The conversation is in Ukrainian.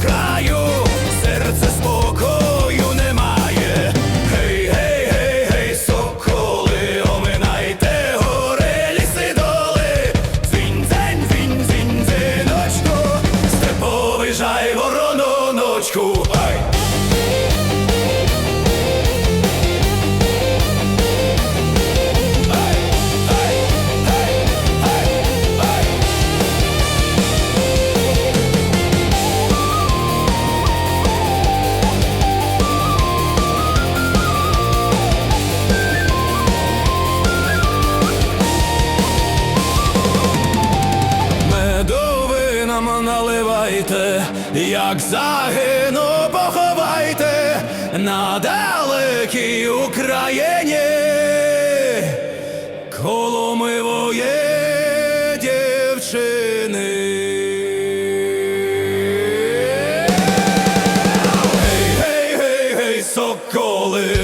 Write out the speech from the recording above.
краю. Пам'ятайте, як загину, поховайте на далекій Україні, коло Коломивої дівчини. Гей, гей, гей, гей, соколи.